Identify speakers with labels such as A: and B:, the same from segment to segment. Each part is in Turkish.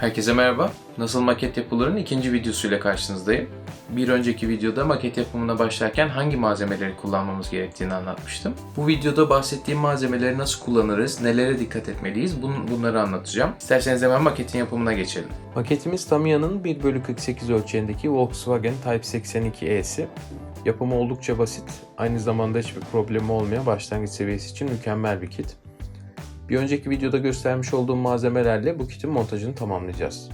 A: Herkese merhaba. Nasıl maket yapılırın ikinci videosuyla karşınızdayım. Bir önceki videoda maket yapımına başlarken hangi malzemeleri kullanmamız gerektiğini anlatmıştım. Bu videoda bahsettiğim malzemeleri nasıl kullanırız, nelere dikkat etmeliyiz bun- bunları anlatacağım. İsterseniz hemen maketin yapımına geçelim. Maketimiz Tamiya'nın 1 bölü 48 ölçeğindeki Volkswagen Type 82E'si. Yapımı oldukça basit, aynı zamanda hiçbir problemi olmayan başlangıç seviyesi için mükemmel bir kit. Bir önceki videoda göstermiş olduğum malzemelerle bu kitin montajını tamamlayacağız.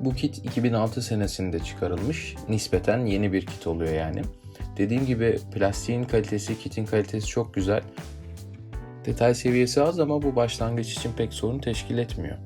A: Bu kit 2006 senesinde çıkarılmış. Nispeten yeni bir kit oluyor yani. Dediğim gibi plastiğin kalitesi, kitin kalitesi çok güzel. Detay seviyesi az ama bu başlangıç için pek sorun teşkil etmiyor.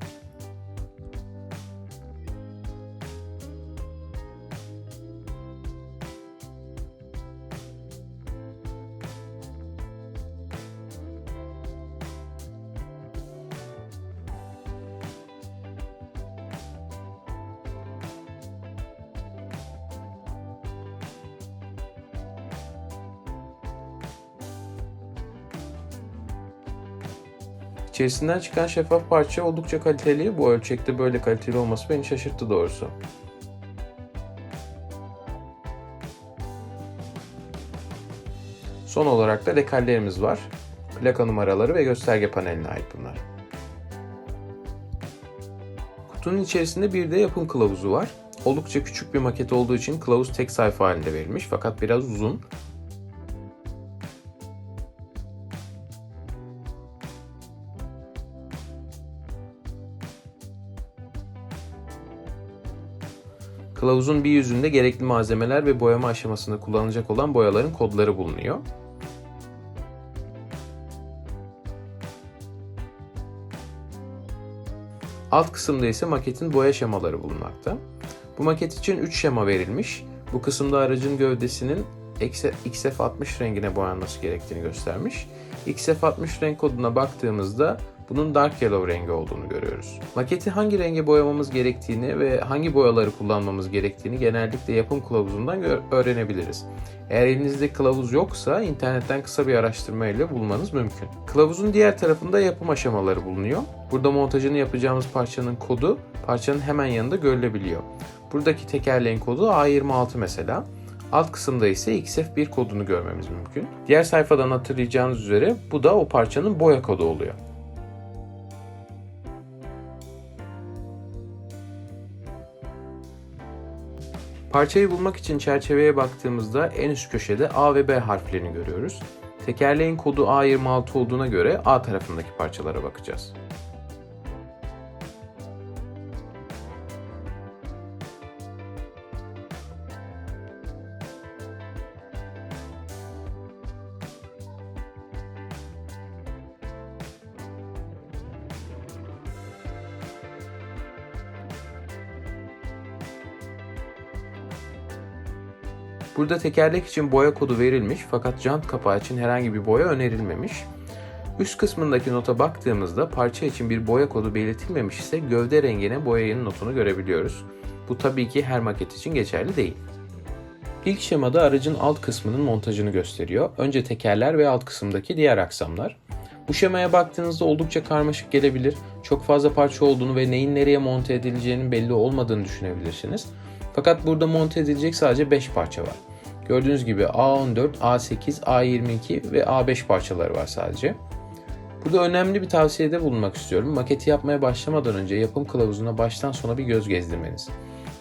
A: İçerisinden çıkan şeffaf parça oldukça kaliteli. Bu ölçekte böyle kaliteli olması beni şaşırttı doğrusu. Son olarak da dekallerimiz var. Plaka numaraları ve gösterge paneline ait bunlar. Kutunun içerisinde bir de yapım kılavuzu var. Oldukça küçük bir maket olduğu için kılavuz tek sayfa halinde verilmiş fakat biraz uzun. Kılavuzun bir yüzünde gerekli malzemeler ve boyama aşamasında kullanılacak olan boyaların kodları bulunuyor. Alt kısımda ise maketin boya şemaları bulunmakta. Bu maket için 3 şema verilmiş. Bu kısımda aracın gövdesinin XF60 rengine boyanması gerektiğini göstermiş. XF60 renk koduna baktığımızda bunun dark yellow rengi olduğunu görüyoruz. Maketi hangi renge boyamamız gerektiğini ve hangi boyaları kullanmamız gerektiğini genellikle yapım kılavuzundan öğrenebiliriz. Eğer elinizde kılavuz yoksa internetten kısa bir araştırma ile bulmanız mümkün. Kılavuzun diğer tarafında yapım aşamaları bulunuyor. Burada montajını yapacağımız parçanın kodu parçanın hemen yanında görülebiliyor. Buradaki tekerleğin kodu A26 mesela. Alt kısımda ise XF1 kodunu görmemiz mümkün. Diğer sayfadan hatırlayacağınız üzere bu da o parçanın boya kodu oluyor. Parçayı bulmak için çerçeveye baktığımızda en üst köşede A ve B harflerini görüyoruz. Tekerleğin kodu A26 olduğuna göre A tarafındaki parçalara bakacağız. Burada tekerlek için boya kodu verilmiş fakat jant kapağı için herhangi bir boya önerilmemiş. Üst kısmındaki nota baktığımızda parça için bir boya kodu belirtilmemiş ise gövde rengine boyanın notunu görebiliyoruz. Bu tabii ki her maket için geçerli değil. İlk şemada aracın alt kısmının montajını gösteriyor. Önce tekerler ve alt kısımdaki diğer aksamlar. Bu şemaya baktığınızda oldukça karmaşık gelebilir. Çok fazla parça olduğunu ve neyin nereye monte edileceğinin belli olmadığını düşünebilirsiniz. Fakat burada monte edilecek sadece 5 parça var. Gördüğünüz gibi A14, A8, A22 ve A5 parçaları var sadece. Burada önemli bir tavsiyede bulunmak istiyorum. Maketi yapmaya başlamadan önce yapım kılavuzuna baştan sona bir göz gezdirmeniz.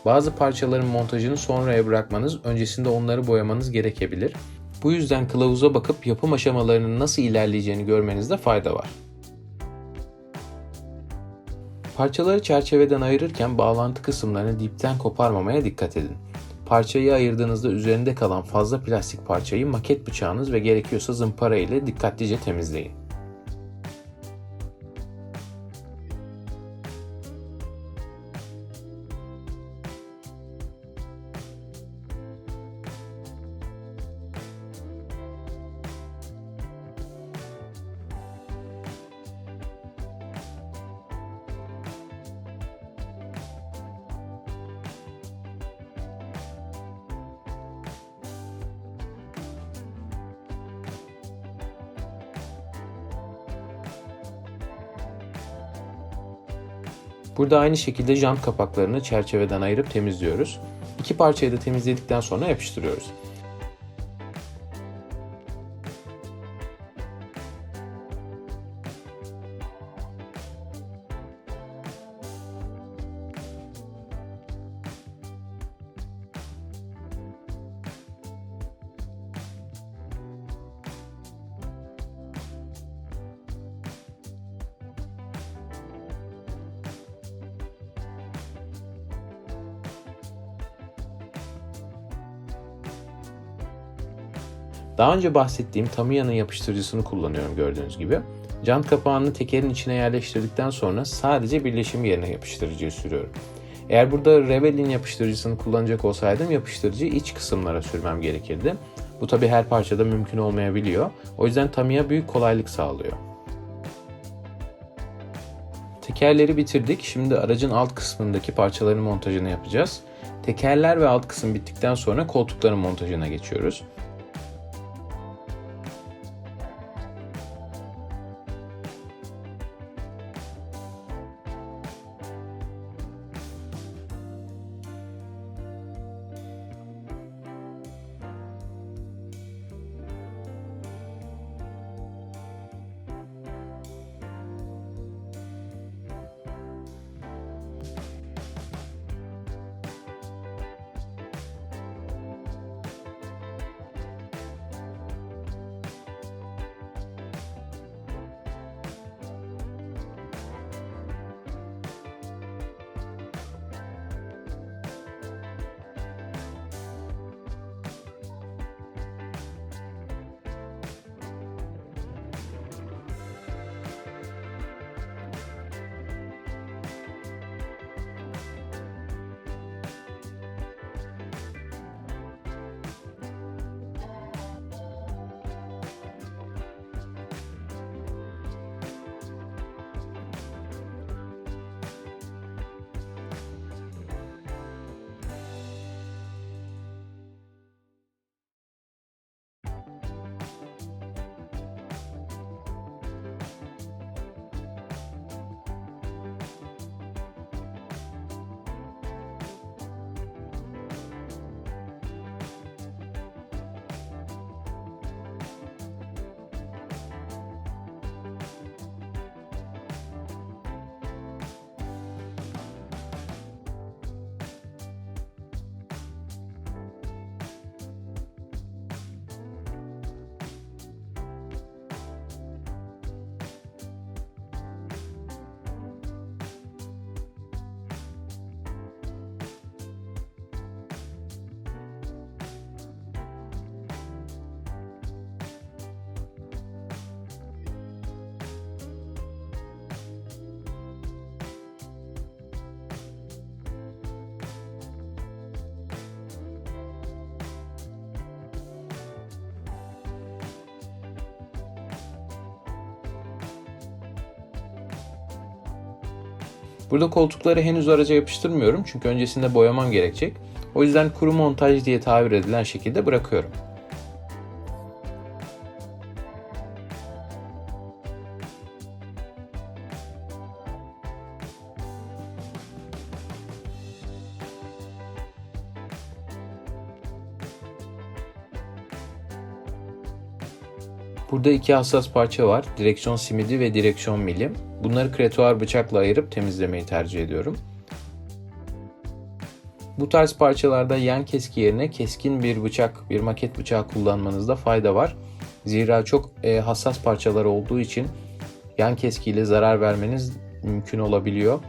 A: Bazı parçaların montajını sonraya bırakmanız, öncesinde onları boyamanız gerekebilir. Bu yüzden kılavuza bakıp yapım aşamalarının nasıl ilerleyeceğini görmenizde fayda var. Parçaları çerçeveden ayırırken bağlantı kısımlarını dipten koparmamaya dikkat edin. Parçayı ayırdığınızda üzerinde kalan fazla plastik parçayı maket bıçağınız ve gerekiyorsa zımpara ile dikkatlice temizleyin. Burada aynı şekilde jant kapaklarını çerçeveden ayırıp temizliyoruz. İki parçayı da temizledikten sonra yapıştırıyoruz. Daha önce bahsettiğim Tamiya'nın yapıştırıcısını kullanıyorum gördüğünüz gibi. Jant kapağını tekerin içine yerleştirdikten sonra sadece birleşim yerine yapıştırıcıyı sürüyorum. Eğer burada Revel'in yapıştırıcısını kullanacak olsaydım yapıştırıcıyı iç kısımlara sürmem gerekirdi. Bu tabi her parçada mümkün olmayabiliyor. O yüzden Tamiya büyük kolaylık sağlıyor. Tekerleri bitirdik. Şimdi aracın alt kısmındaki parçaların montajını yapacağız. Tekerler ve alt kısım bittikten sonra koltukların montajına geçiyoruz. Burada koltukları henüz araca yapıştırmıyorum çünkü öncesinde boyamam gerekecek. O yüzden kuru montaj diye tabir edilen şekilde bırakıyorum. Burada iki hassas parça var. Direksiyon simidi ve direksiyon mili. Bunları kretuar bıçakla ayırıp temizlemeyi tercih ediyorum. Bu tarz parçalarda yan keski yerine keskin bir bıçak, bir maket bıçağı kullanmanızda fayda var. Zira çok e, hassas parçalar olduğu için yan keskiyle zarar vermeniz mümkün olabiliyor.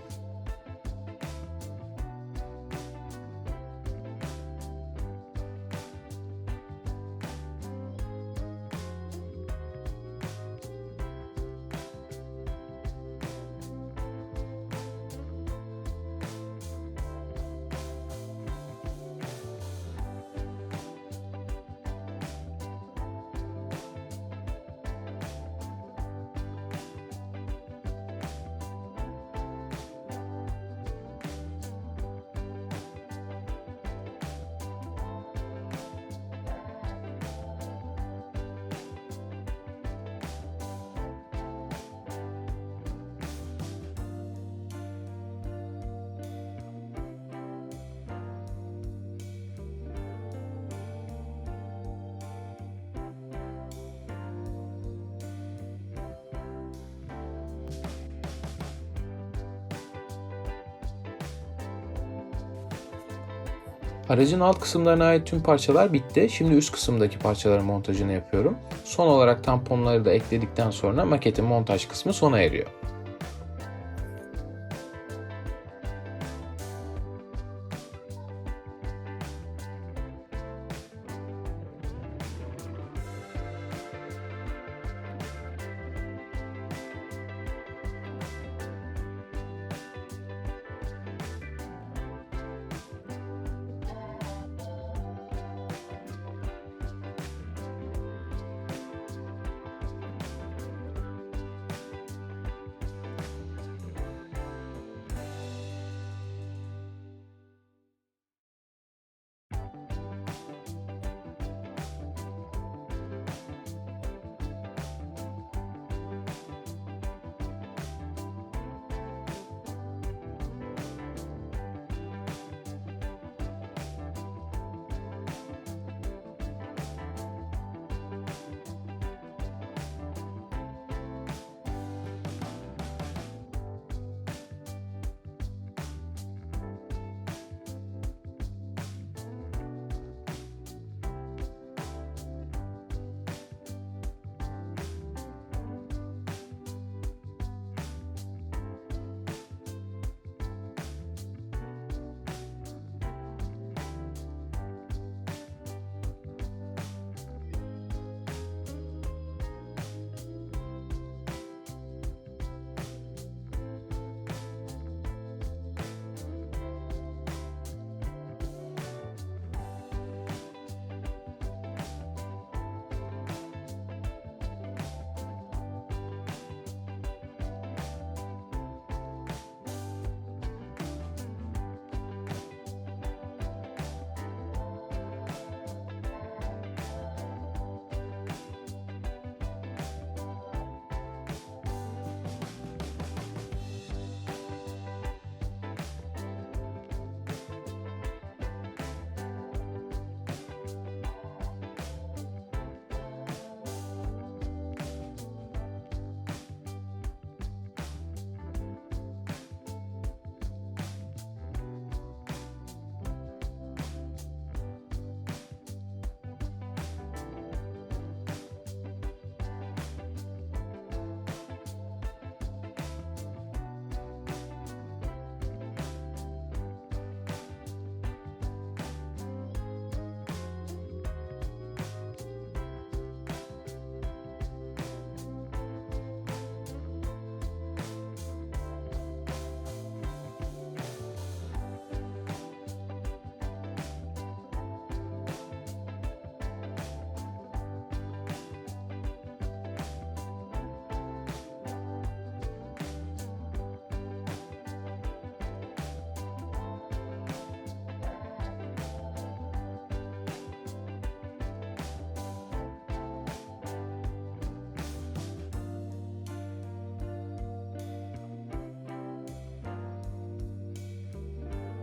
A: Aracın alt kısımlarına ait tüm parçalar bitti. Şimdi üst kısımdaki parçaların montajını yapıyorum. Son olarak tamponları da ekledikten sonra maketin montaj kısmı sona eriyor.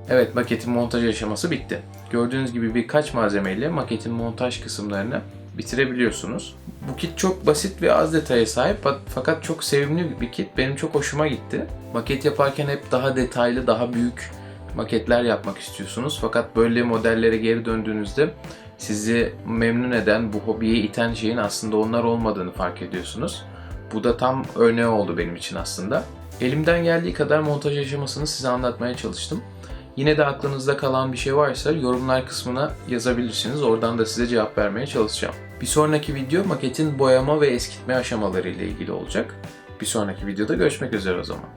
A: Evet maketin montaj aşaması bitti. Gördüğünüz gibi birkaç malzemeyle maketin montaj kısımlarını bitirebiliyorsunuz. Bu kit çok basit ve az detaya sahip fakat çok sevimli bir kit. Benim çok hoşuma gitti. Maket yaparken hep daha detaylı, daha büyük maketler yapmak istiyorsunuz. Fakat böyle modellere geri döndüğünüzde sizi memnun eden, bu hobiye iten şeyin aslında onlar olmadığını fark ediyorsunuz. Bu da tam örneği oldu benim için aslında. Elimden geldiği kadar montaj aşamasını size anlatmaya çalıştım. Yine de aklınızda kalan bir şey varsa yorumlar kısmına yazabilirsiniz. Oradan da size cevap vermeye çalışacağım. Bir sonraki video maketin boyama ve eskitme aşamaları ile ilgili olacak. Bir sonraki videoda görüşmek üzere o zaman.